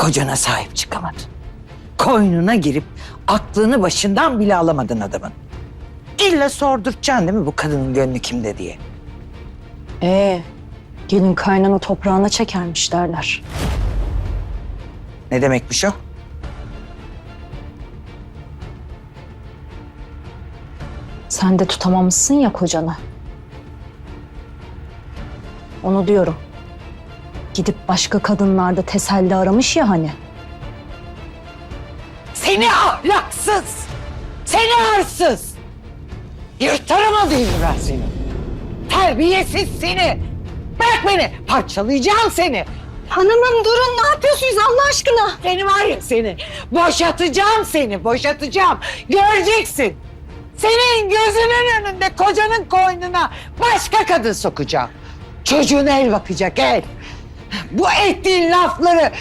kocana sahip çıkamadın. Koynuna girip aklını başından bile alamadın adamın. İlla sordurtacaksın değil mi bu kadının gönlü kimde diye. Ee, gelin kaynana toprağına çekermiş derler. Ne demekmiş o? Sen de tutamamışsın ya kocanı. Onu diyorum. Gidip başka kadınlarda teselli aramış ya hani. Seni ahlaksız! Seni arsız! Yırtarım değil ben seni. Terbiyesiz seni! Bırak beni! Parçalayacağım seni! Hanımım durun ne yapıyorsunuz Allah aşkına? Seni var ya seni! Boşatacağım seni! Boşatacağım! Göreceksin! Senin gözünün önünde kocanın koynuna başka kadın sokacağım. Çocuğuna el bakacak el. Bu ettiğin lafları